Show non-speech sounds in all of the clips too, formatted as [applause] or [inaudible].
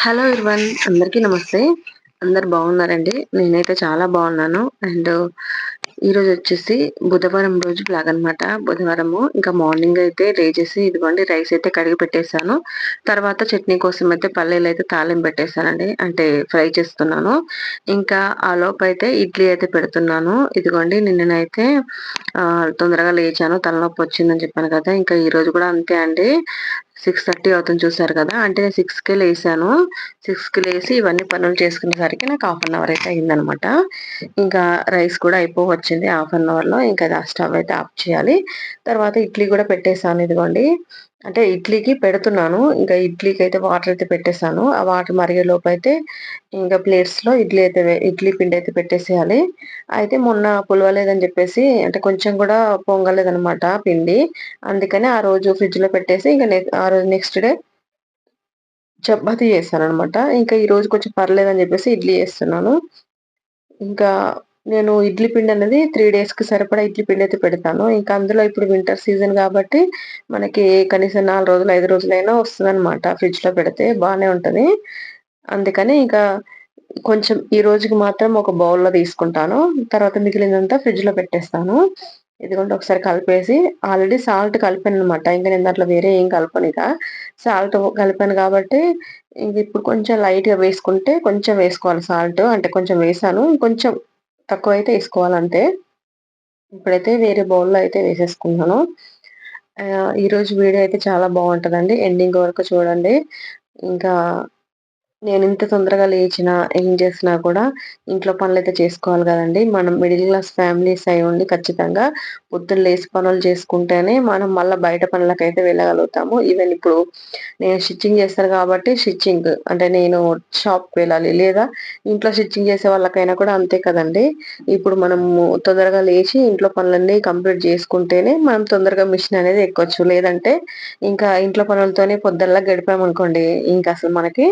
Hello ఇర్వన్ అందరికీ నమస్తే. అందరు బాగున్నారండి? నేనైతే చాలా బాగున్నాను. అండ్ ఈరోజు వచ్చేసి బుధవారం రోజు బ్లాగ్ అనమాట బుధవారము ఇంకా మార్నింగ్ అయితే లేచేసి ఇదిగోండి రైస్ అయితే కడిగి పెట్టేశాను. తర్వాత చట్నీ కోసం అయితే పల్లీలు అయితే తాలింపు పెట్టేశానండి. అంటే ఫ్రై చేస్తున్నాను. ఇంకా ఆ లోపు అయితే ఇడ్లీ అయితే పెడుతున్నాను. ఇదిగోండి నిన్ననైతే తొందరగా లేచాను. తలనొప్పి వచ్చిందని చెప్పాను కదా. ఇంకా ఈరోజు కూడా అంతే అండి. సిక్స్ థర్టీ అవుతుంది చూసారు కదా అంటే నేను సిక్స్కి లేసాను. సిక్స్కి లేసి ఇవన్నీ పనులు చేసుకునేసరికి నాకు హాఫ్ అన్ అవర్ అయితే అయిందనమాట. ఇంకా రైస్ కూడా అయిపోవచ్చింది హాఫ్ అన్ అవర్లో ఇంకా స్టవ్ అయితే ఆఫ్ చేయాలి. తర్వాత ఇడ్లీ కూడా పెట్టేసాను ఇదిగోండి. అంటే ఇడ్లీకి పెడుతున్నాను. ఇంకా ఇడ్లీకి అయితే వాటర్ అయితే పెట్టేశాను. ఆ వాటర్ మరిగే లోపు అయితే ఇంకా ప్లేట్స్లో ఇడ్లీ అయితే ఇడ్లీ పిండి అయితే పెట్టేసేయాలి. అయితే మొన్న పులవలేదని చెప్పేసి అంటే కొంచెం కూడా పొంగలేదనమాట పిండి. అందుకని ఆ రోజు ఫ్రిడ్జ్లో పెట్టేసి ఇంకా ఆ రోజు నెక్స్ట్ డే చపాతి చేస్తాను అనమాట ఇంకా ఈరోజు కొంచెం పర్లేదని చెప్పేసి ఇడ్లీ చేస్తున్నాను. ఇంకా నేను ఇడ్లీ పిండి అనేది త్రీ డేస్కి సరిపడా ఇడ్లీ పిండి అయితే పెడతాను. ఇంకా అందులో ఇప్పుడు వింటర్ సీజన్ కాబట్టి మనకి కనీసం నాలుగు రోజులు ఐదు రోజులైనా వస్తుంది అనమాట పెడితే బాగానే ఉంటుంది. అందుకని ఇంకా కొంచెం ఈ రోజుకి మాత్రం ఒక బౌల్లో తీసుకుంటాను. తర్వాత మిగిలినంతా ఫ్రిడ్జ్లో పెట్టేస్తాను. ఇదిగోండి ఒకసారి కలిపేసి ఆల్రెడీ సాల్ట్ కలిపాను అనమాట ఇంకా నేను దాంట్లో వేరే ఏం కలపను ఇక. సాల్ట్ కలిపాను కాబట్టి ఇంక ఇప్పుడు కొంచెం లైట్గా వేసుకుంటే కొంచెం వేసుకోవాలి సాల్ట్ అంటే కొంచెం వేసాను. కొంచెం తక్కువ అయితే వేసుకోవాలంటే ఇప్పుడైతే వేరే బౌల్లో అయితే వేసేసుకున్నాను ఈరోజు వీడియో అయితే చాలా బాగుంటుందండి. ఎండింగ్ వరకు చూడండి. ఇంకా నేను ఇంత తొందరగా లేచినా ఏం చేసినా కూడా ఇంట్లో పనులు అయితే చేసుకోవాలి కదండి. మనం మిడిల్ క్లాస్ ఫ్యామిలీస్ అయి ఉండి ఖచ్చితంగా పొద్దున్న లేచి పనులు చేసుకుంటేనే మనం మళ్ళీ బయట పనులకైతే వెళ్ళగలుగుతాము. ఈవెన్ ఇప్పుడు నేను స్టిచ్చింగ్ చేస్తాను కాబట్టి స్టిచ్చింగ్ అంటే నేను షాప్కి వెళ్ళాలి లేదా ఇంట్లో స్టిచ్చింగ్ చేసే వాళ్ళకైనా కూడా అంతే కదండి. ఇప్పుడు మనము తొందరగా లేచి ఇంట్లో పనులన్నీ కంప్లీట్ చేసుకుంటేనే మనం తొందరగా మిషన్ అనేది ఎక్కొచ్చు. లేదంటే ఇంకా ఇంట్లో పనులతోనే పొద్దున్నలా గడిపామనుకోండి ఇంకా అసలు మనకి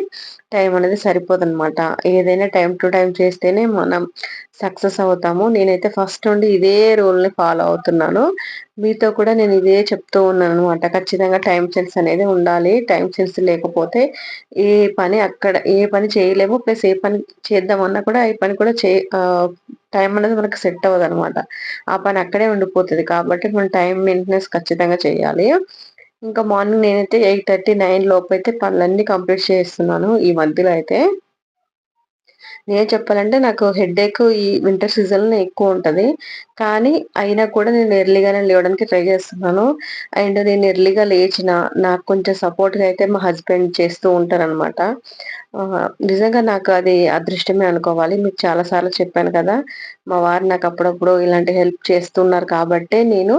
టైం అనేది సరిపోదన్నమాట. ఏదైనా టైం టు టైం చేస్తేనే మనం సక్సెస్ అవుతాము. నేనైతే ఫస్ట్ నుండి ఇదే రూల్ని ఫాలో అవుతున్నాను. మీతో కూడా నేను ఇదే చెప్తూ ఉన్నాను అనమాట ఖచ్చితంగా టైం సెన్స్ అనేది ఉండాలి. టైం సెన్స్ లేకపోతే ఏ పని అక్కడ ఏ పని చేయలేము. ప్లస్ ఏ పని చేద్దామన్నా కూడా ఏ పని కూడా చే టైం అనేది మనకు సెట్ అవ్వదు అనమాట ఆ పని అక్కడే ఉండిపోతుంది కాబట్టి మనం టైం మెయింటెనెన్స్ ఖచ్చితంగా చేయాలి. ఇంకా మార్నింగ్ నేనైతే ఎయిట్ థర్టీ నైన్ లోపు అయితే పనులన్నీ కంప్లీట్ చేస్తున్నాను ఈ మధ్యలో అయితే. నేను చెప్పాలంటే నాకు హెడేక్ ఈ వింటర్ సీజన్లో ఎక్కువ ఉంటుంది. కానీ అయినా కూడా నేను ఎర్లీగానే లేవడానికి ట్రై చేస్తున్నాను. అండ్ నేను ఎర్లీగా లేచిన నాకు కొంచెం సపోర్ట్గా అయితే మా హస్బెండ్ చేస్తూ ఉంటారనమాట నిజంగా నాకు అది అదృష్టమే అనుకోవాలి. మీకు చాలా సార్లు చెప్పాను కదా మా వారు నాకు అప్పుడప్పుడు ఇలాంటి హెల్ప్ చేస్తున్నారు కాబట్టే నేను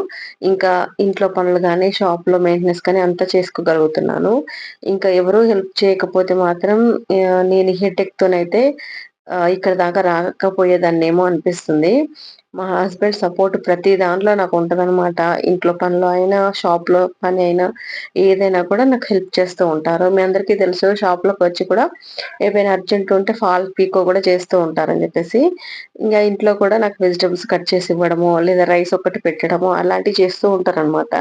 ఇంకా ఇంట్లో పనులు కానీ షాప్లో మెయింటెనెన్స్ కానీ అంతా చేసుకోగలుగుతున్నాను. ఇంకా ఎవరు హెల్ప్ చేయకపోతే మాత్రం నేను హెటెక్తోనైతే ఇక్కడ దాకా రాకపోయేదాన్నేమో అనిపిస్తుంది. మా హస్బెండ్ సపోర్ట్ ప్రతి దాంట్లో నాకు ఉంటదన్నమాట. ఇంట్లో పనులు అయినా షాప్లో పని అయినా ఏదైనా కూడా నాకు హెల్ప్ చేస్తూ ఉంటారు. మీ అందరికీ తెలుసు షాప్లోకి వచ్చి కూడా ఏమైనా అర్జెంట్ ఉంటే ఫాల్ పీకో కూడా చేస్తూ ఉంటారని చెప్పేసి ఇంకా ఇంట్లో కూడా నాకు వెజిటబుల్స్ కట్ చేసి ఇవ్వడము లేదా రైస్ ఒకటి పెట్టడము అలాంటివి చేస్తూ ఉంటారు అనమాట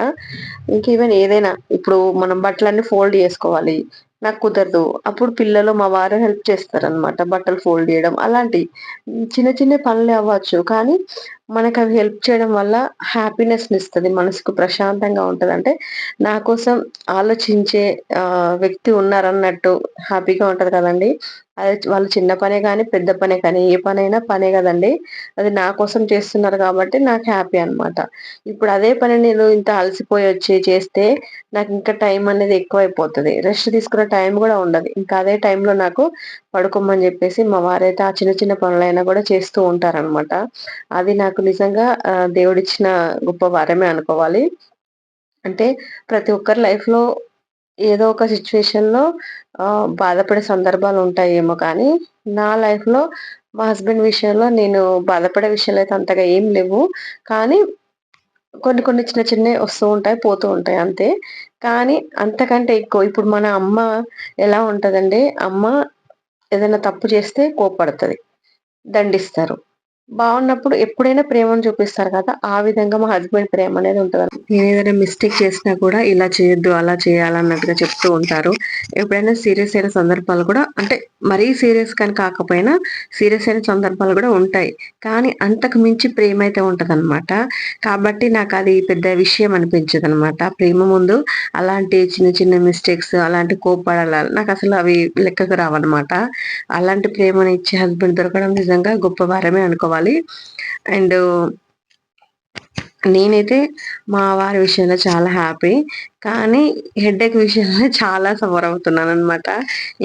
ఈవెన్ ఏదైనా ఇప్పుడు మనం బట్టలన్నీ ఫోల్డ్ చేసుకోవాలి. నాకు కుదరదు. అప్పుడు పిల్లలు మా వారు హెల్ప్ చేస్తారనమాట బట్టలు ఫోల్డ్ చేయడం అలాంటి చిన్న చిన్న పనులే అవ్వచ్చు. కానీ మనకు అవి హెల్ప్ చేయడం వల్ల హ్యాపీనెస్ ఇస్తుంది మనసుకు ప్రశాంతంగా ఉంటుంది. అంటే నా కోసం ఆలోచించే వ్యక్తి ఉన్నారన్నట్టు హ్యాపీగా ఉంటుంది కదండి. అది వాళ్ళు చిన్న పనే కానీ పెద్ద పనే కానీ ఏ పనైనా పనే కదండి. అది నా కోసం చేస్తున్నారు కాబట్టి నాకు హ్యాపీ అనమాట ఇప్పుడు అదే పని నేను ఇంత అలసిపోయి వచ్చి చేస్తే నాకు ఇంకా టైం అనేది ఎక్కువైపోతుంది. రెస్ట్ తీసుకునే టైం కూడా ఉండదు. ఇంకా అదే టైంలో నాకు పడుకోమని చెప్పేసి మా వారైతే ఆ చిన్న చిన్న పనులైనా కూడా చేస్తూ ఉంటారనమాట అది నాకు నిజంగా దేవుడిచ్చిన గొప్ప వరమే అనుకోవాలి. అంటే ప్రతి ఒక్కరి లైఫ్లో ఏదో ఒక సిచ్యువేషన్లో బాధపడే సందర్భాలు ఉంటాయేమో కానీ నా లైఫ్లో మా హస్బెండ్ విషయంలో నేను బాధపడే విషయాలు అయితే అంతగా ఏం లేవు. కానీ కొన్ని కొన్ని చిన్న చిన్నవి వస్తూ ఉంటాయి పోతూ ఉంటాయి అంతే. కానీ అంతకంటే ఎక్కువ ఇప్పుడు మన అమ్మ ఎలా ఉంటుందండి అమ్మ ఏదైనా తప్పు చేస్తే కోపడుతుంది దండిస్తారు. బాగున్నప్పుడు ఎప్పుడైనా ప్రేమను చూపిస్తారు కదా ఆ విధంగా మా హస్బెండ్ ప్రేమ అనేది ఉంటుంది నేను ఏదైనా మిస్టేక్ చేసినా కూడా ఇలా చేయొద్దు అలా చేయాలన్నట్టుగా చెప్తూ ఉంటారు. ఎప్పుడైనా సీరియస్ అయిన సందర్భాలు కూడా అంటే మరీ సీరియస్ కానీ కాకపోయినా సీరియస్ అయిన సందర్భాలు కూడా ఉంటాయి. కానీ అంతకు మించి ప్రేమ అయితే ఉంటదన్నమాట. కాబట్టి నాకు అది పెద్ద విషయం అనిపించదు అనమాట ప్రేమ ముందు అలాంటి చిన్న చిన్న మిస్టేక్స్ అలాంటి కోపడాల నాకు అసలు అవి లెక్కకు రావన్నమాట. అలాంటి ప్రేమను ఇచ్చే హస్బెండ్ దొరకడం నిజంగా గొప్ప వారమే అనుకోవాలి. చెప్పుకోవాలి అండ్ నేనైతే మా వారి విషయంలో చాలా హ్యాపీ. కానీ హెడ్ఏక్ విషయంలో [laughs] చాలా సఫర్ అవుతున్నాను అనమాట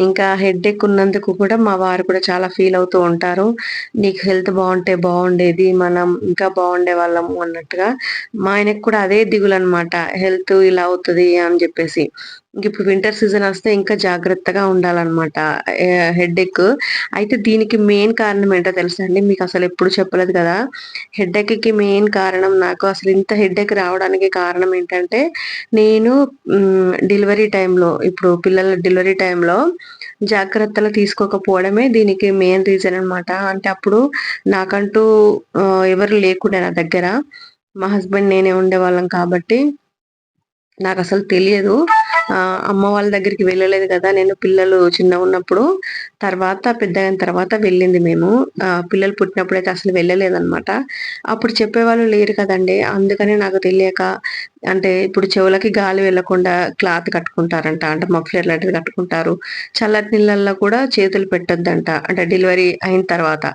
ఇంకా హెడ్ఏక్ ఉన్నందుకు కూడా మా వారు కూడా చాలా ఫీల్ అవుతూ ఉంటారు. నీకు హెల్త్ బాగుంటే బాగుండేది మనం ఇంకా బాగుండే వాళ్ళము అన్నట్టుగా. మా ఆయనకు కూడా అదే దిగులు అనమాట హెల్త్ ఇలా అవుతుంది అని చెప్పేసి. ఇంక ఇప్పుడు వింటర్ సీజన్ వస్తే ఇంకా జాగ్రత్తగా ఉండాలన్నమాట. హెడ్ఏక్ అయితే దీనికి మెయిన్ కారణం ఏంటో తెలుసా అండి? మీకు అసలు ఎప్పుడు చెప్పలేదు కదా? హెడ్ఏక్కి మెయిన్ కారణం నాకు అసలు ఇంత హెడ్ఏక్ రావడానికి కారణం ఏంటంటే నేను డెలివరీ టైంలో ఇప్పుడు పిల్లల డెలివరీ టైంలో జాగ్రత్తలు తీసుకోకపోవడమే దీనికి మెయిన్ రీజన్ అనమాట అంటే అప్పుడు నాకంటూ ఎవరు లేకుండా నా దగ్గర. మా హస్బెండ్ నేనే ఉండేవాళ్ళం కాబట్టి నాకు అసలు తెలియదు అమ్మ వాళ్ళ దగ్గరికి వెళ్ళలేదు కదా. నేను పిల్లలు చిన్న ఉన్నప్పుడు తర్వాత పెద్ద అయిన తర్వాత వెళ్ళింది మేము. పిల్లలు పుట్టినప్పుడు అయితే అసలు వెళ్ళలేదన్నమాట. అప్పుడు చెప్పేవాళ్ళు లేరు కదండి. అందుకని నాకు తెలియక అంటే ఇప్పుడు చెవులకి గాలి వెళ్ళకుండా క్లాత్ కట్టుకుంటారంట. అంటే మఫ్లర్ లాంటిది కట్టుకుంటారు. చల్లటి నీళ్ళల్లో కూడా చేతులు పెట్టొద్దంట. అంటే డెలివరీ అయిన తర్వాత.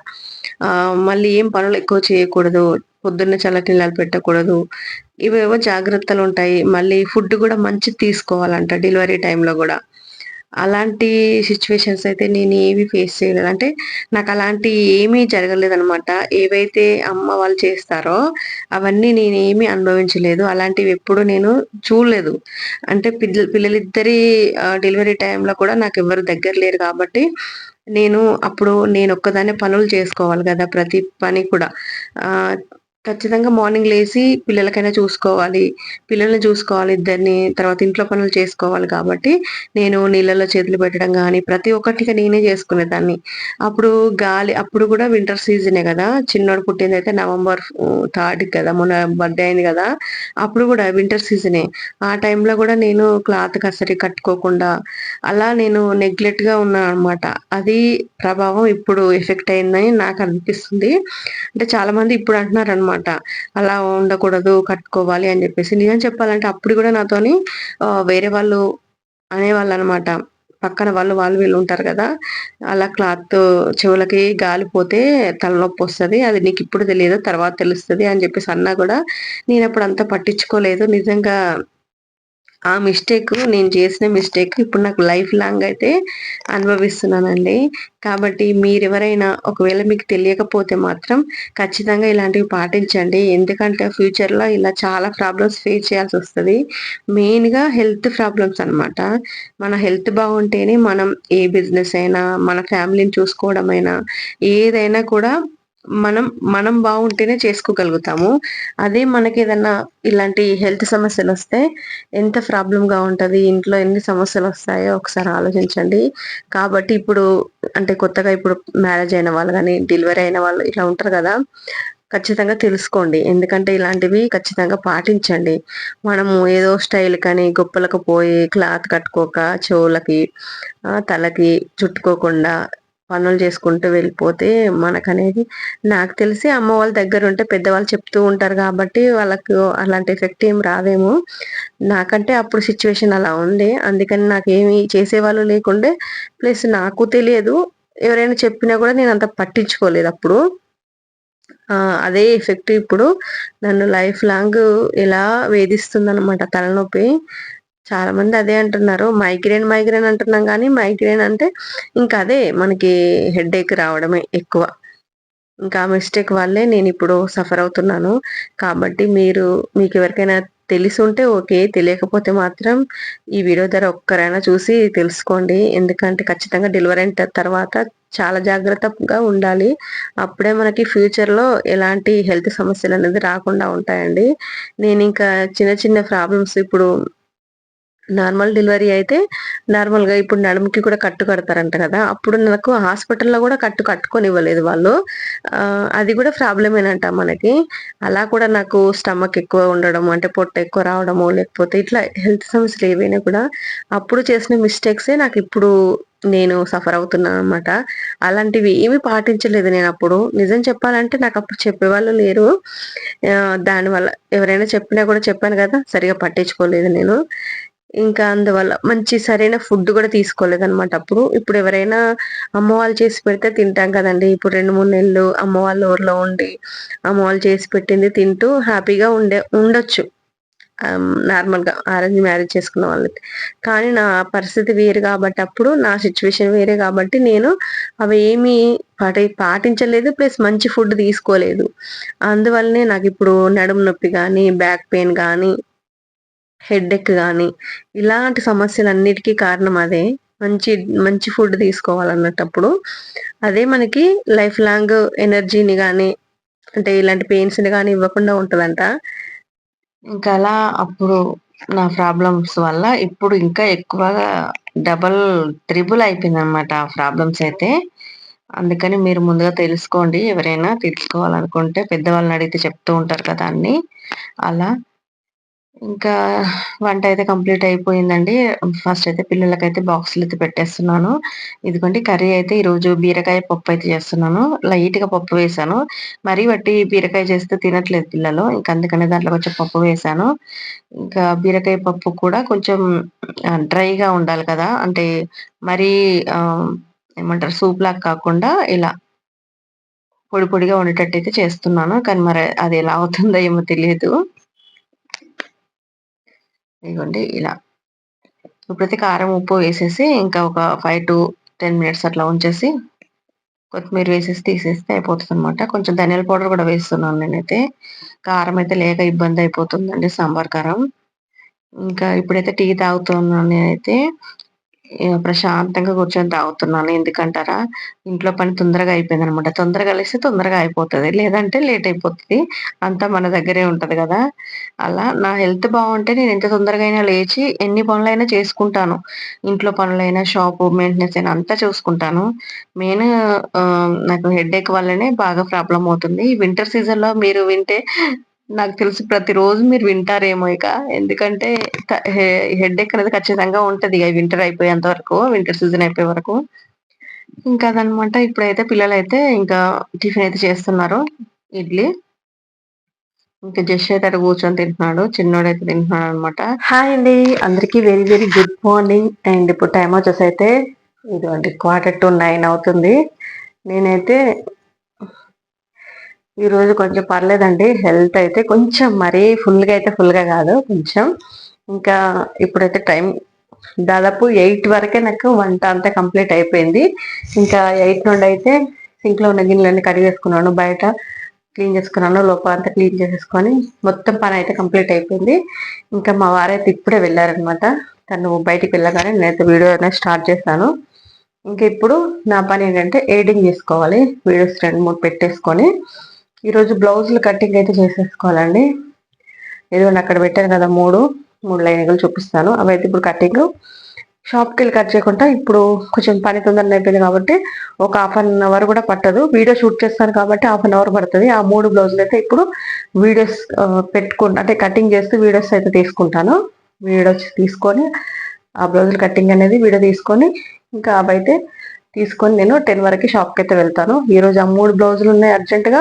మళ్ళీ ఏం పనులు ఎక్కువ చేయకూడదు పొద్దున్న చల్లటి నీళ్ళు పెట్టకూడదు. ఇవేవో జాగ్రత్తలు ఉంటాయి. మళ్ళీ ఫుడ్ కూడా మంచి తీసుకోవాలంట డెలివరీ టైంలో కూడా. అలాంటి సిచ్యువేషన్స్ అయితే నేను ఏవి ఫేస్ చేయలేదు. అంటే నాకు అలాంటి ఏమీ జరగలేదనమాట ఏవైతే అమ్మ వాళ్ళు చేస్తారో అవన్నీ నేను ఏమీ అనుభవించలేదు. అలాంటివి ఎప్పుడు నేను చూడలేదు. అంటే పిల్ల పిల్లలిద్దరి డెలివరీ టైంలో కూడా నాకు ఎవరు దగ్గర లేరు కాబట్టి నేను అప్పుడు నేను ఒక్కదానే పనులు చేసుకోవాలి కదా ప్రతి పని కూడా. ఖచ్చితంగా మార్నింగ్ లేచి పిల్లలకైనా చూసుకోవాలి. పిల్లల్ని చూసుకోవాలి ఇద్దరిని తర్వాత ఇంట్లో పనులు చేసుకోవాలి కాబట్టి నేను నీళ్ళలో చేతులు పెట్టడం కానీ ప్రతి ఒక్కటిగా నేనే చేసుకునేదాన్ని. అప్పుడు గాలి అప్పుడు కూడా వింటర్ సీజనే కదా చిన్నోడు పుట్టింది అయితే నవంబర్ థర్డ్ కదా మొన్న బర్త్డే అయింది కదా అప్పుడు కూడా వింటర్ సీజనే ఆ టైంలో కూడా నేను క్లాత్ కసరి కట్టుకోకుండా అలా నేను నెగ్లెక్ట్గా ఉన్నాను అనమాట అది ప్రభావం ఇప్పుడు ఎఫెక్ట్ అయిందని నాకు అనిపిస్తుంది. అంటే చాలా మంది ఇప్పుడు అంటున్నారు అనమాట అలా ఉండకూడదు కట్టుకోవాలి అని చెప్పేసి. నిజం చెప్పాలంటే అప్పుడు కూడా నాతోని వేరే వాళ్ళు అనేవాళ్ళు అనమాట పక్కన వాళ్ళు వాళ్ళు వీళ్ళు ఉంటారు కదా. అలా క్లాత్ చెవులకి గాలిపోతే తలనొప్పి వస్తుంది. అది నీకు ఇప్పుడు తెలియదు తర్వాత తెలుస్తుంది అని చెప్పేసి అన్నా కూడా నేను అప్పుడు అంత పట్టించుకోలేదు. నిజంగా ఆ మిస్టేక్ నేను చేసిన మిస్టేక్ ఇప్పుడు నాకు లైఫ్ లాంగ్ అయితే అనుభవిస్తున్నానండి. కాబట్టి మీరు ఎవరైనా ఒకవేళ మీకు తెలియకపోతే మాత్రం ఖచ్చితంగా ఇలాంటివి పాటించండి. ఎందుకంటే ఫ్యూచర్లో ఇలా చాలా ప్రాబ్లమ్స్ ఫేస్ చేయాల్సి వస్తుంది. మెయిన్గా హెల్త్ ప్రాబ్లమ్స్ అనమాట మన హెల్త్ బాగుంటేనే మనం ఏ బిజినెస్ అయినా మన ఫ్యామిలీని చూసుకోవడమైనా ఏదైనా కూడా మనం మనం బాగుంటేనే చేసుకోగలుగుతాము. అదే మనకి ఏదన్నా ఇలాంటి హెల్త్ సమస్యలు వస్తే ఎంత ప్రాబ్లంగా ఉంటుంది ఇంట్లో ఎన్ని సమస్యలు వస్తాయో ఒకసారి ఆలోచించండి. కాబట్టి ఇప్పుడు అంటే కొత్తగా ఇప్పుడు మ్యారేజ్ అయిన వాళ్ళు కానీ డెలివరీ అయిన వాళ్ళు ఇట్లా ఉంటారు కదా ఖచ్చితంగా తెలుసుకోండి. ఎందుకంటే ఇలాంటివి ఖచ్చితంగా పాటించండి. మనము ఏదో స్టైల్ కానీ గొప్పలకు పోయి క్లాత్ కట్టుకోక చెవులకి తలకి చుట్టుకోకుండా పనులు చేసుకుంటూ వెళ్ళిపోతే మనకనేది నాకు తెలిసి అమ్మ వాళ్ళ దగ్గర ఉంటే పెద్దవాళ్ళు చెప్తూ ఉంటారు కాబట్టి వాళ్ళకు అలాంటి ఎఫెక్ట్ ఏం రాదేమో నాకంటే అప్పుడు సిచ్యువేషన్ అలా ఉంది అందుకని నాకు ఏమి చేసేవాళ్ళు లేకుండే. ప్లస్ నాకు తెలియదు. ఎవరైనా చెప్పినా కూడా నేను అంత పట్టించుకోలేదు అప్పుడు. అదే ఎఫెక్ట్ ఇప్పుడు నన్ను లైఫ్ లాంగ్ ఎలా వేధిస్తుంది అనమాట తలనొప్పి. చాలా మంది అదే అంటున్నారు. మైగ్రేన్ మైగ్రేన్ అంటున్నాం కానీ మైగ్రేన్ అంటే ఇంకా అదే మనకి హెడ్ఏక్ రావడమే ఎక్కువ. ఇంకా మిస్టేక్ వల్లే నేను ఇప్పుడు సఫర్ అవుతున్నాను. కాబట్టి మీరు మీకు ఎవరికైనా తెలిసి ఉంటే ఓకే. తెలియకపోతే మాత్రం ఈ వీడియో ధర ఒక్కరైనా చూసి తెలుసుకోండి. ఎందుకంటే ఖచ్చితంగా డెలివరీ అయిన తర్వాత చాలా జాగ్రత్తగా ఉండాలి. అప్పుడే మనకి ఫ్యూచర్లో ఎలాంటి హెల్త్ సమస్యలు అనేది రాకుండా ఉంటాయండి. నేను ఇంకా చిన్న చిన్న ప్రాబ్లమ్స్ ఇప్పుడు నార్మల్ డెలివరీ అయితే నార్మల్గా ఇప్పుడు నడుముకి కూడా కట్టు కడతారంట కదా అప్పుడు నాకు హాస్పిటల్లో కూడా కట్టు కట్టుకొని ఇవ్వలేదు వాళ్ళు అది కూడా ప్రాబ్లమేనంట మనకి. అలా కూడా నాకు స్టమక్ ఎక్కువ ఉండడం అంటే పొట్ట ఎక్కువ రావడము లేకపోతే ఇట్లా హెల్త్ సమస్యలు ఏవైనా కూడా అప్పుడు చేసిన మిస్టేక్సే నాకు ఇప్పుడు నేను సఫర్ అవుతున్నాను అనమాట అలాంటివి ఏమి పాటించలేదు నేను అప్పుడు. నిజం చెప్పాలంటే నాకు అప్పుడు చెప్పేవాళ్ళు లేరు. దానివల్ల ఎవరైనా చెప్పినా కూడా చెప్పాను కదా సరిగా పట్టించుకోలేదు నేను. ఇంకా అందువల్ల మంచి సరైన ఫుడ్ కూడా తీసుకోలేదు అనమాట అప్పుడు. ఇప్పుడు ఎవరైనా అమ్మ వాళ్ళు చేసి పెడితే తింటాం కదండి. ఇప్పుడు రెండు మూడు నెలలు అమ్మ వాళ్ళ ఊర్లో ఉండి అమ్మ వాళ్ళు చేసి పెట్టింది తింటూ హ్యాపీగా ఉండే ఉండొచ్చు. నార్మల్గా అరేంజ్ మ్యారేజ్ చేసుకున్న వాళ్ళకి కానీ నా పరిస్థితి వేరు కాబట్టి అప్పుడు నా సిచ్యువేషన్ వేరే కాబట్టి నేను అవి ఏమి పాటి పాటించలేదు ప్లస్ మంచి ఫుడ్ తీసుకోలేదు. అందువల్లనే నాకు ఇప్పుడు నడుము నొప్పి కానీ బ్యాక్ పెయిన్ కానీ హెడ్ఎక్ కానీ ఇలాంటి సమస్యలన్నిటికీ కారణం అదే. మంచి మంచి ఫుడ్ తీసుకోవాలన్నటప్పుడు అదే మనకి లైఫ్ లాంగ్ ఎనర్జీని కానీ అంటే ఇలాంటి పెయిన్స్ని కానీ ఇవ్వకుండా ఉంటుందంట. ఇంకా అలా అప్పుడు నా ప్రాబ్లమ్స్ వల్ల ఇప్పుడు ఇంకా ఎక్కువగా డబల్ ట్రిబుల్ అయిపోయింది అనమాట ఆ ప్రాబ్లమ్స్ అయితే. అందుకని మీరు ముందుగా తెలుసుకోండి ఎవరైనా తెలుసుకోవాలనుకుంటే పెద్దవాళ్ళని అడిగితే చెప్తూ ఉంటారు కదా అన్ని. అలా ఇంకా వంట అయితే కంప్లీట్ అయిపోయిందండి. ఫస్ట్ అయితే పిల్లలకైతే బాక్సులు అయితే పెట్టేస్తున్నాను. ఇదిగోండి కర్రీ అయితే ఈరోజు బీరకాయ పప్పు అయితే చేస్తున్నాను. లైట్గా పప్పు వేసాను మరీ బట్టి బీరకాయ చేస్తే తినట్లేదు పిల్లలు. ఇంకా అందుకనే దాంట్లో కొంచెం పప్పు వేశాను. ఇంకా బీరకాయ పప్పు కూడా కొంచెం డ్రైగా ఉండాలి కదా. అంటే మరీ ఏమంటారు సూప్ లాగా కాకుండా ఇలా పొడి పొడిగా ఉండేటట్టు అయితే చేస్తున్నాను. కానీ మరి అది ఎలా అవుతుందో ఏమో తెలియదు. ఇదిగోండి ఇలా. ఇప్పుడైతే కారం ఉప్పు వేసేసి ఇంకా ఒక ఫైవ్ టు టెన్ మినిట్స్ అట్లా ఉంచేసి కొత్తిమీర వేసేసి తీసేస్తే అయిపోతుంది అనమాట కొంచెం ధనియాల పౌడర్ కూడా వేస్తున్నాను నేనైతే. కారం అయితే లేక ఇబ్బంది అయిపోతుందండి సాంబార్ కారం. ఇంకా ఇప్పుడైతే టీ తాగుతున్నాను నేనైతే. ప్రశాంతంగా కూర్చొని తాగుతున్నాను ఎందుకంటారా? ఇంట్లో పని తొందరగా అయిపోయింది అనమాట తొందరగా లేస్తే తొందరగా అయిపోతుంది. లేదంటే లేట్ అయిపోతుంది. అంతా మన దగ్గరే ఉంటుంది కదా. అలా నా హెల్త్ బాగుంటే నేను ఎంత తొందరగా అయినా లేచి ఎన్ని పనులైనా చేసుకుంటాను. ఇంట్లో పనులైనా షాపు మెయింటెనెన్స్ అయినా అంతా చూసుకుంటాను. మెయిన్ నాకు హెడ్ వల్లనే బాగా ప్రాబ్లం అవుతుంది. వింటర్ సీజన్లో మీరు వింటే నాకు తెలిసి ప్రతిరోజు మీరు వింటారేమో ఇక. ఎందుకంటే హెడ్ ఎక్ అనేది ఖచ్చితంగా ఉంటుంది. ఇక వింటర్ అయిపోయేంత వరకు వింటర్ సీజన్ అయిపోయే వరకు. ఇంకా అదనమాట ఇప్పుడైతే పిల్లలైతే ఇంకా టిఫిన్ అయితే చేస్తున్నారు. ఇడ్లీ. ఇంకా జస్ట్ అయితే అక్కడ కూర్చొని తింటున్నాడు. చిన్నోడు అయితే తింటున్నాడు అనమాట హాయ్ అండి. అందరికి very very good morning and ఇప్పుడు టైం వచ్చేసి అయితే ఇదిగోండి క్వార్టర్ టు నైన్ అవుతుంది. నేనైతే ఈరోజు కొంచెం పర్లేదండి. హెల్త్ అయితే కొంచెం మరీ ఫుల్గా అయితే ఫుల్గా కాదు కొంచెం. ఇంకా ఇప్పుడైతే టైం దాదాపు ఎయిట్ వరకే నాకు వంట అంతా కంప్లీట్ అయిపోయింది. ఇంకా ఎయిట్ నుండి అయితే సింక్లో ఉన్న గిన్నెలన్నీ కడిగేసుకున్నాను బయట. క్లీన్ చేసుకున్నాను లోపల అంతా క్లీన్ చేసేసుకొని మొత్తం పని అయితే కంప్లీట్ అయిపోయింది. ఇంకా మా వారైతే ఇప్పుడే వెళ్ళారనమాట తను బయటికి వెళ్ళగానే నేనైతే వీడియో అనేది స్టార్ట్ చేశాను. ఇంకా ఇప్పుడు నా పని ఏంటంటే ఎడిటింగ్ చేసుకోవాలి వీడియోస్ రెండు మూడు పెట్టేసుకొని. ఈరోజు బ్లౌజులు కటింగ్ అయితే చేసేసుకోవాలండి. ఏదో అక్కడ పెట్టాను కదా మూడు మూడు లైన్లు చూపిస్తాను. అవి అయితే ఇప్పుడు కటింగ్ షాప్కి వెళ్ళి కట్ చేయకుండా ఇప్పుడు కొంచెం పని తొందరగా అయిపోయింది కాబట్టి ఒక హాఫ్ అన్ అవర్ కూడా పట్టదు. వీడియో షూట్ చేస్తాను కాబట్టి హాఫ్ అన్ అవర్ పడుతుంది. ఆ మూడు బ్లౌజులు అయితే ఇప్పుడు వీడియోస్ పెట్టుకుంటా అంటే కటింగ్ చేస్తూ వీడియోస్ అయితే తీసుకుంటాను. వీడియోస్ తీసుకొని ఆ బ్లౌజులు కటింగ్ అనేది వీడియో తీసుకొని ఇంకా అవి అయితే తీసుకొని నేను టెన్ వరకు షాప్కి అయితే వెళ్తాను ఈరోజు ఆ మూడు బ్లౌజులు ఉన్నాయి అర్జెంటుగా.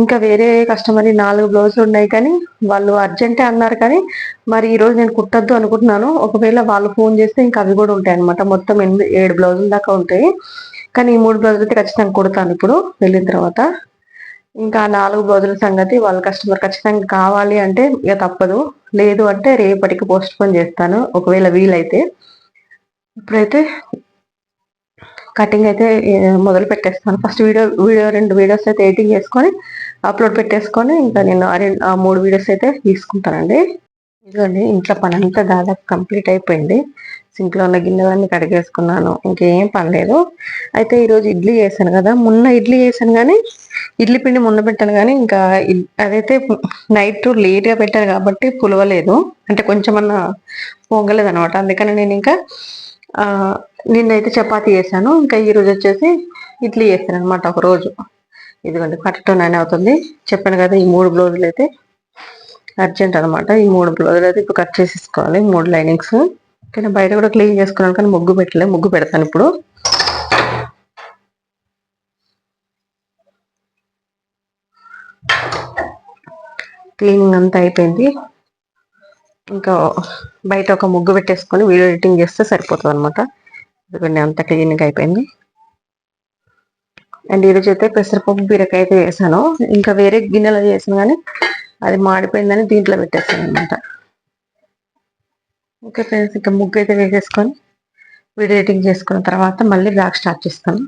ఇంకా వేరే కస్టమర్ నాలుగు బ్లౌజులు ఉన్నాయి కానీ వాళ్ళు అర్జెంటే అన్నారు కానీ మరి ఈరోజు నేను కుట్టద్దు అనుకుంటున్నాను. ఒకవేళ వాళ్ళు ఫోన్ చేస్తే ఇంకా అవి కూడా ఉంటాయి అనమాట మొత్తం ఎనిమిది ఏడు బ్లౌజుల దాకా ఉంటాయి. కానీ ఈ మూడు బ్లౌజులు అయితే ఖచ్చితంగా కుడతాను ఇప్పుడు వెళ్ళిన తర్వాత. ఇంకా నాలుగు బ్లౌజుల సంగతి వాళ్ళ కస్టమర్ ఖచ్చితంగా కావాలి అంటే ఇక తప్పదు. లేదు అంటే రేపటికి పోస్ట్ పోన్ చేస్తాను. ఒకవేళ వీలైతే. ఇప్పుడైతే కటింగ్ అయితే మొదలు పెట్టేస్తాను. ఫస్ట్ వీడియో వీడియో రెండు వీడియోస్ అయితే ఎడిటింగ్ చేసుకొని అప్లోడ్ పెట్టేసుకొని ఇంకా నేను ఆ మూడు వీడియోస్ అయితే తీసుకుంటానండి. ఇదిగోండి ఇంట్లో పని అంతా దాదాపు కంప్లీట్ అయిపోయింది. సింక్లో ఉన్న గిన్నెలన్నీ కడిగేసుకున్నాను. ఇంకేం పని లేదు. అయితే ఈరోజు ఇడ్లీ చేశాను కదా. మొన్న ఇడ్లీ చేశాను కానీ ఇడ్లీ పిండి మొన్న పెట్టాను కానీ ఇంకా అదైతే నైట్ లేట్గా పెట్టాను కాబట్టి పులవలేదు. అంటే కొంచెమన్నా పొంగలేదు అనమాట అందుకని నేను ఇంకా నిన్నైతే చపాతీ చేశాను. ఇంకా ఈరోజు వచ్చేసి ఇడ్లీ చేశాను అనమాట ఒక రోజు. ఇదిగోండి కరెక్ట్ నైన్ అవుతుంది. చెప్పాను కదా ఈ మూడు బ్లౌజులు అయితే అర్జెంట్ అనమాట ఈ మూడు బ్లౌజులు అయితే ఇప్పుడు కట్ చేసేసుకోవాలి మూడు లైనింగ్స్. కానీ బయట కూడా క్లీన్ చేసుకున్నాను కానీ ముగ్గు పెట్టలే ముగ్గు పెడతాను ఇప్పుడు. క్లీనింగ్ అంతా అయిపోయింది. ఇంకా బయట ఒక ముగ్గు పెట్టేసుకొని వీడియో ఎడిటింగ్ చేస్తే సరిపోతుంది అనమాట ఎందుకంటే అంత క్లీన్గా అయిపోయింది. అండ్ ఈరోజు అయితే పెసరపప్పు బీరకాయ అయితే వేసాను. ఇంకా వేరే గిన్నెలో చేసాను కానీ అది మాడిపోయిందని దీంట్లో పెట్టేస్తాను అనమాట ఓకే ఫ్రెండ్స్ ఇంకా ముగ్గు అయితే వేసేసుకొని వీడియో ఎడిటింగ్ చేసుకున్న తర్వాత మళ్ళీ బ్లాగ్ స్టార్ట్ చేస్తాను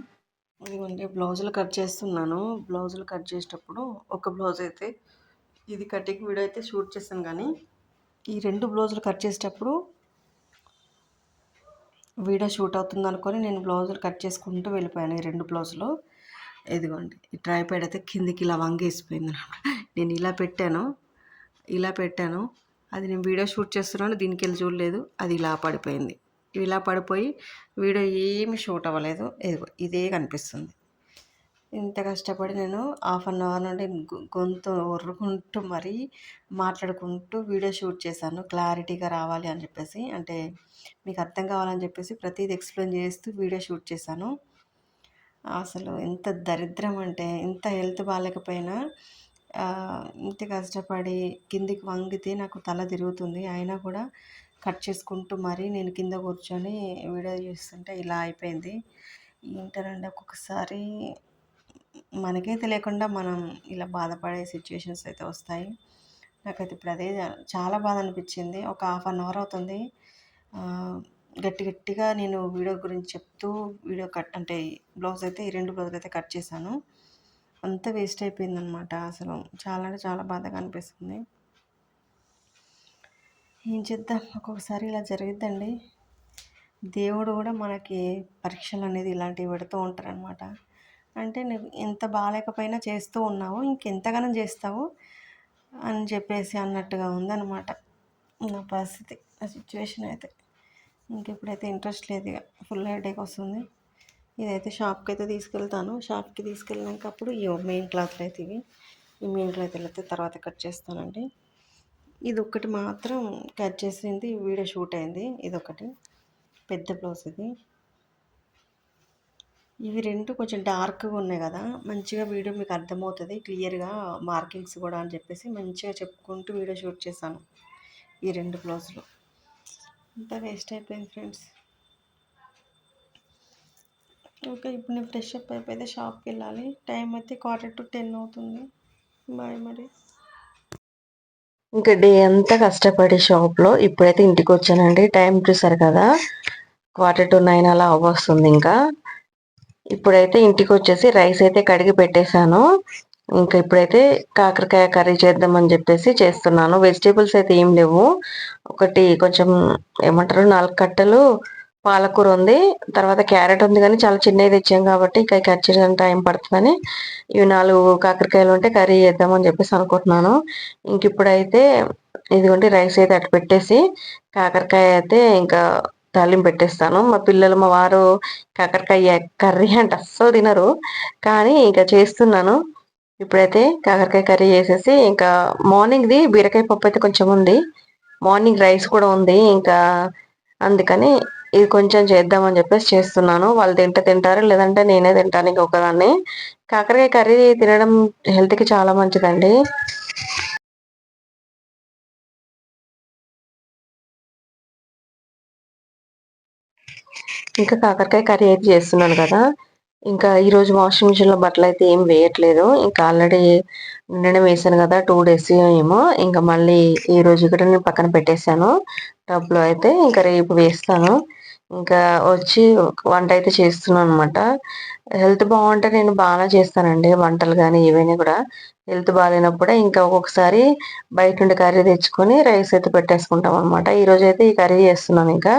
ఇదిగోండి బ్లౌజులు కట్ చేస్తున్నాను. బ్లౌజులు కట్ చేసేటప్పుడు ఒక బ్లౌజ్ అయితే ఇది కటింగ్ వీడియో అయితే షూట్ చేస్తాను కానీ ఈ రెండు బ్లౌజులు కట్ చేసేటప్పుడు వీడియో షూట్ అవుతుంది అనుకొని నేను బ్లౌజులు కట్ చేసుకుంటూ వెళ్ళిపోయాను. ఈ రెండు బ్లౌజులు ఇదిగోండి ఈ ట్రైపాడ్ అయితే కిందికి ఇలా వంగేసిపోయింది అనమాట నేను ఇలా పెట్టాను ఇలా పెట్టాను. అది నేను వీడియో షూట్ చేస్తున్నాను దీనికి వెళ్ళి చూడలేదు. అది ఇలా పడిపోయింది. ఇలా పడిపోయి వీడియో ఏమి షూట్ అవ్వలేదు. ఇదిగో ఇదే కనిపిస్తుంది. ఇంత కష్టపడి నేను హాఫ్ అన్ అవర్ నుండి గొంతు ఒర్రుకుంటూ మరీ మాట్లాడుకుంటూ వీడియో షూట్ చేశాను. క్లారిటీగా రావాలి అని చెప్పేసి అంటే మీకు అర్థం కావాలని చెప్పేసి ప్రతిదీ ఎక్స్ప్లెయిన్ చేస్తూ వీడియో షూట్ చేశాను. అసలు ఎంత దరిద్రం అంటే ఇంత హెల్త్ బాగాలేకపోయినా ఇంత కష్టపడి కిందికి వంగితే నాకు తల తిరుగుతుంది. అయినా కూడా కట్ చేసుకుంటూ మరీ నేను కింద కూర్చొని వీడియో చేస్తుంటే ఇలా అయిపోయింది. ఏంటనండి ఒక్కొక్కసారి మనకే తెలియకుండా మనం ఇలా బాధపడే సిచ్యువేషన్స్ అయితే వస్తాయి. నాకైతే ఇప్పుడు అదే చాలా బాధ అనిపించింది. ఒక హాఫ్ అన్ అవర్ అవుతుంది. గట్టి గట్టిగా నేను వీడియో గురించి చెప్తూ వీడియో కట్ అంటే బ్లౌజ్ అయితే ఈ రెండు బ్లౌజులు అయితే కట్ చేశాను. అంతా వేస్ట్ అయిపోయిందనమాట అసలు. చాలా అంటే చాలా బాధగా అనిపిస్తుంది. ఏం చేద్దాం? ఒక్కొక్కసారి ఇలా జరిగిద్దండి. దేవుడు కూడా మనకి పరీక్షలు అనేది ఇలాంటివి పెడుతూ ఉంటారనమాట అంటే నువ్వు ఎంత బాగాలేకపోయినా చేస్తూ ఉన్నావు ఇంకెంతగానో చేస్తావు అని చెప్పేసి అన్నట్టుగా ఉందన్నమాట నా పరిస్థితి నా సిచ్యువేషన్ అయితే. ఇంక ఇప్పుడైతే ఇంట్రెస్ట్ లేదు ఇక ఫుల్ హెడేక్ వస్తుంది. ఇదైతే షాప్కి అయితే తీసుకెళ్తాను. షాప్కి తీసుకెళ్ళినాక అప్పుడు ఈ మెయిన్ క్లాత్లు అయితే ఇవి. ఈ మెయిన్ క్లాత్లు అయితే తర్వాత కట్ చేస్తానండి. ఇది ఒక్కటి మాత్రం కట్ చేసింది వీడియో షూట్ అయింది. ఇదొకటి. పెద్ద బ్లౌజ్ ఇది. ఇవి రెండు కొంచెం డార్క్గా ఉన్నాయి కదా మంచిగా వీడియో మీకు అర్థమవుతుంది క్లియర్గా మార్కింగ్స్ కూడా అని చెప్పేసి మంచిగా చెప్పుకుంటూ వీడియో షూట్ చేశాను ఈ రెండు బ్లౌజులు. అంతా వేస్ట్ అయిపోయింది ఫ్రెండ్స్. ఓకే ఇప్పుడు నేను ఫ్రెష్ అప్ అయిపోయితే షాప్కి వెళ్ళాలి. టైం అయితే క్వార్టర్ టు టెన్ అవుతుంది. బాయ్ మరి. ఇంకా డే అంతా కష్టపడి షాప్లో ఇప్పుడైతే ఇంటికి వచ్చానండి. టైం చూసారు కదా క్వార్టర్ టు నైన్ అలా అవ్వస్తుంది ఇంకా. ఇప్పుడైతే ఇంటికి వచ్చేసి రైస్ అయితే కడిగి పెట్టేశాను. ఇంకా ఇప్పుడైతే కాకరకాయ కర్రీ చేద్దామని చెప్పేసి చేస్తున్నాను. వెజిటేబుల్స్ అయితే ఏం లేవు. ఒకటి కొంచెం ఏమంటారు నాలుగు కట్టలు పాలకూర ఉంది. తర్వాత క్యారెట్ ఉంది కానీ చాలా చిన్నవి తెచ్చాం కాబట్టి ఇంకా కట్ చేయడానికి టైం పడుతుందని ఇవి నాలుగు కాకరకాయలు ఉంటే కర్రీ చేద్దామని చెప్పేసి అనుకుంటున్నాను. ఇంక ఇప్పుడైతే ఇదిగోండి రైస్ అయితే అటు పెట్టేసి కాకరకాయ అయితే ఇంకా తాలింపు పెట్టేస్తాను. మా పిల్లలు మా వారు కాకరకాయ కర్రీ అంటే అస్సలు తినరు. కానీ ఇంకా చేస్తున్నాను. ఇప్పుడైతే కాకరకాయ కర్రీ చేసేసి ఇంకా మార్నింగ్ది బీరకాయ పప్పు అయితే కొంచెం ఉంది. మార్నింగ్ రైస్ కూడా ఉంది. ఇంకా అందుకని ఇది కొంచెం చేద్దామని చెప్పేసి చేస్తున్నాను. వాళ్ళు తింటే తింటారు లేదంటే నేనే తింటాను ఇంకొకదాన్ని. కాకరకాయ కర్రీ తినడం హెల్త్కి చాలా మంచిదండి. ఇంకా కాకరకాయ కర్రీ అయితే చేస్తున్నాను కదా. ఇంకా ఈరోజు వాషింగ్ మిషన్లో బట్టలు అయితే ఏం వేయట్లేదు. ఇంకా ఆల్రెడీ నిన్న వేసాను కదా టూ డేస్ ఏమో. ఇంకా మళ్ళీ ఈ రోజు కూడా నేను పక్కన పెట్టేశాను. టబ్లో అయితే ఇంకా రేపు వేస్తాను. ఇంకా వచ్చి వంట అయితే చేస్తున్నాను అనమాట హెల్త్ బాగుంటే నేను బాగా చేస్తానండి వంటలు కానీ ఏవైనా కూడా. హెల్త్ బాగాలేనప్పుడే ఇంకా ఒక్కొక్కసారి బయట నుండి కర్రీ తెచ్చుకొని రైస్ అయితే పెట్టేసుకుంటాం అనమాట ఈరోజు అయితే ఈ కర్రీ చేస్తున్నాను ఇంకా.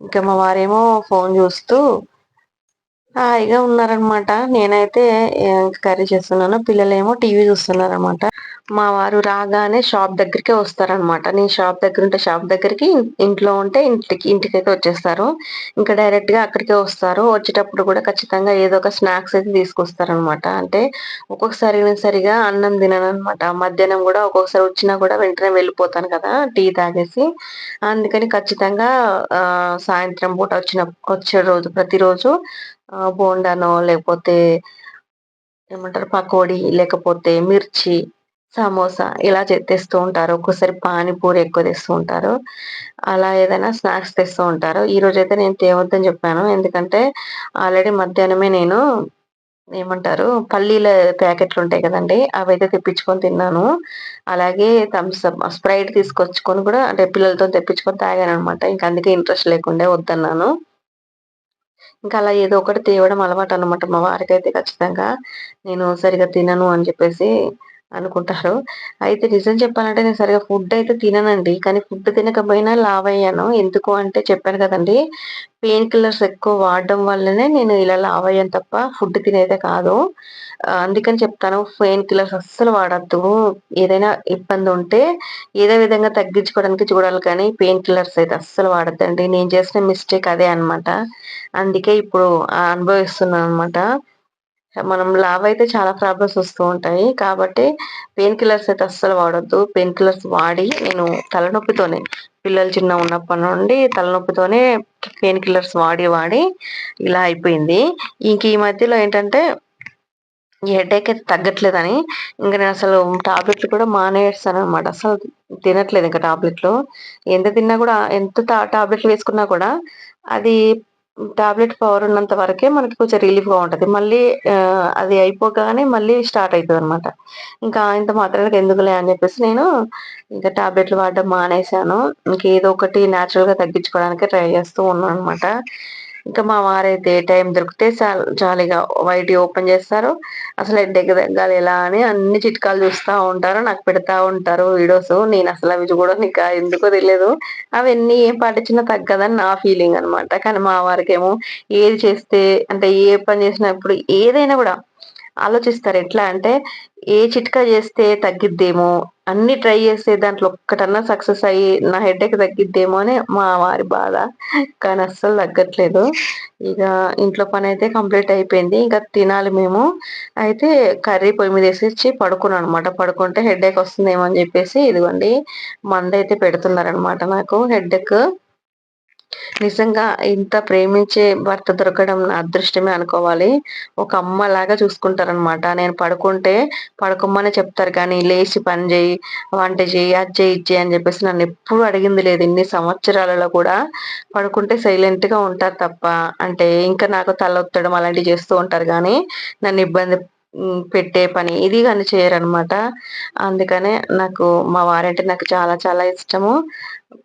ఇంకా మా వారేమో ఫోన్ చూస్తూ హాయిగా ఉన్నారనమాట నేనైతే కర్రీ చేస్తున్నాను పిల్లలేమో టీవీ చూస్తున్నారనమాట మా వారు రాగానే షాప్ దగ్గరికే వస్తారనమాట నేను షాప్ దగ్గర ఉంటే షాప్ దగ్గరికి ఇంట్లో ఉంటే ఇంటికి ఇంటికైతే వచ్చేస్తారు. ఇంకా డైరెక్ట్గా అక్కడికే వస్తారు. వచ్చేటప్పుడు కూడా ఖచ్చితంగా ఏదో ఒక స్నాక్స్ అయితే తీసుకొస్తారనమాట అంటే ఒక్కొక్కసారి సరిగా అన్నం తినను అనమాట మధ్యాహ్నం కూడా ఒక్కొక్కసారి వచ్చినా కూడా వెంటనే వెళ్ళిపోతాను కదా టీ తాగేసి. అందుకని ఖచ్చితంగా సాయంత్రం పూట వచ్చిన వచ్చే రోజు ప్రతిరోజు బోండానో లేకపోతే ఏమంటారు పకోడీ లేకపోతే మిర్చి సమోసా ఇలా తెస్తూ ఉంటారు. ఒక్కోసారి పానీపూరి ఎక్కువ తెస్తూ ఉంటారు. అలా ఏదైనా స్నాక్స్ తెస్తూ ఉంటారు. ఈ రోజు అయితే నేను తేవద్దని చెప్పాను. ఎందుకంటే ఆల్రెడీ మధ్యాహ్నమే నేను ఏమంటారు పల్లీల ప్యాకెట్లు ఉంటాయి కదండి అవి అయితే తెప్పించుకొని తిన్నాను. అలాగే థమ్స్ అప్ స్ప్రైట్ తీసుకొచ్చుకొని కూడా అంటే పిల్లలతో తెప్పించుకొని తాగాను అనమాట ఇంకా అందుకే ఇంట్రెస్ట్ లేకుండా వద్దన్నాను. ఇంకా అలా ఏదో ఒకటి తేవడం అలవాటు అనమాట మా వారికి అయితే ఖచ్చితంగా. నేను సరిగా తినను అని చెప్పేసి అనుకుంటారు. అయితే నిజం చెప్పాలంటే నేను సరిగా ఫుడ్ అయితే తిననండి. కానీ ఫుడ్ తినకపోయినా లావ్ అయ్యాను ఎందుకు అంటే చెప్పాను కదండి పెయిన్ కిల్లర్స్ ఎక్కువ వాడడం వల్లనే నేను ఇలా లావ్ అయ్యాను తప్ప ఫుడ్ తినేదే కాదు. అందుకని చెప్తాను పెయిన్ కిల్లర్స్ అస్సలు వాడద్దు. ఏదైనా ఇబ్బంది ఉంటే ఏదో విధంగా తగ్గించుకోవడానికి చూడాలి కానీ పెయిన్ కిల్లర్స్ అయితే అస్సలు వాడద్దండి. నేను చేసిన మిస్టేక్ అదే అనమాట అందుకే ఇప్పుడు అనుభవిస్తున్నాను అనమాట మనం లావ్ అయితే చాలా ప్రాబ్లమ్స్ వస్తూ ఉంటాయి. కాబట్టి పెయిన్ కిల్లర్స్ అయితే అస్సలు వాడొద్దు. పెయిన్ కిల్లర్స్ వాడి నేను తలనొప్పితోనే పిల్లలు చిన్న ఉన్నప్పటి నుండి తలనొప్పితోనే పెయిన్ కిల్లర్స్ వాడి వాడి ఇలా అయిపోయింది. ఇంక ఈ మధ్యలో ఏంటంటే ఈ హెడేక్ అయితే తగ్గట్లేదని ఇంకా నేను అసలు టాబ్లెట్లు కూడా మానేస్తాను అనమాట అసలు తినట్లేదు ఇంకా టాబ్లెట్లు ఎంత తిన్నా కూడా ఎంత టాబ్లెట్లు వేసుకున్నా కూడా అది టాబ్లెట్ పవర్ ఉన్నంత వరకే మనకి కొంచెం రిలీఫ్ ఉంటుంది. మళ్ళీ అది అయిపోగానే మళ్ళీ స్టార్ట్ అవుతుంది అనమాట ఇంకా ఇంత మాత్రానికి ఎందుకులే అని చెప్పేసి నేను ఇంకా టాబ్లెట్లు వాడడం మానేశాను. ఇంకేదో ఒకటి న్యాచురల్గా తగ్గించుకోవడానికి ట్రై చేస్తూ ఉన్నాను అనమాట ఇంకా మా వారైతే టైం దొరికితే జాలీగా వైట్ ఓపెన్ చేస్తారు. అసలు హెడ్డేక్ తగ్గాలి ఎలా అని అన్ని చిట్కాలు చూస్తా ఉంటారు నాకు పెడతా ఉంటారు వీడియోస్. నేను అసలు అవి చూడడం ఇంకా ఎందుకో తెలియదు. అవన్నీ ఏం పాటించినా తగ్గదని నా ఫీలింగ్ అనమాట కానీ మా వారికి ఏమో ఏది చేస్తే అంటే ఏ పని చేసినప్పుడు ఏదైనా కూడా ఆలోచిస్తారు. ఎట్లా అంటే ఏ చిట్కా చేస్తే తగ్గిద్దేమో అన్ని ట్రై చేస్తే దాంట్లో ఒక్కటన్నా సక్సెస్ అయ్యి నా హెడేక్ తగ్గిద్దేమో అని మా వారి బాధ. కానీ అస్సలు తగ్గట్లేదు. ఇక ఇంట్లో పని అయితే కంప్లీట్ అయిపోయింది. ఇంకా తినాలి మేము. అయితే కర్రీ పొయ్యి మీద వేసి పడుకున్నాను అనమాట పడుకుంటే హెడేక్ వస్తుందేమో అని చెప్పేసి ఇదిగోండి మందైతే పెడుతున్నారనమాట నాకు. హెడేక్ నిజంగా ఇంత ప్రేమించే భర్త దొరకడం నా అదృష్టమే అనుకోవాలి. ఒక అమ్మ లాగా చూసుకుంటారనమాట నేను పడుకుంటే పడుకోమని చెప్తారు కానీ లేచి పని చేయి వంట చేయి అది చేయి ఇది అని చెప్పేసి నన్ను ఎప్పుడు అడిగింది లేదు. ఇన్ని సంవత్సరాలలో కూడా పడుకుంటే సైలెంట్గా ఉంటారు తప్ప అంటే ఇంకా నాకు తల ఒత్తడం అలాంటివి చేస్తూ ఉంటారు కానీ నన్ను ఇబ్బంది పెట్టే పని. ఇది కానీ చేయరనమాట అందుకనే నాకు మా వారంటే నాకు చాలా చాలా ఇష్టము.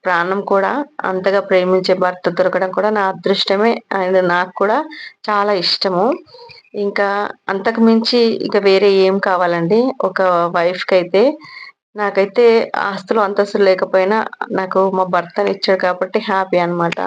ప్రాణం కూడా అంతగా ప్రేమించే భర్త దొరకడం కూడా నా అదృష్టమే. అండ్ నాకు కూడా చాలా ఇష్టము. ఇంకా అంతకు మించి ఇక వేరే ఏం కావాలండి? ఒక వైఫ్కి అయితే నాకైతే ఆస్తులు అంతస్తులు లేకపోయినా నాకు మా భర్తని ఇచ్చాడు కాబట్టి హ్యాపీ అనమాట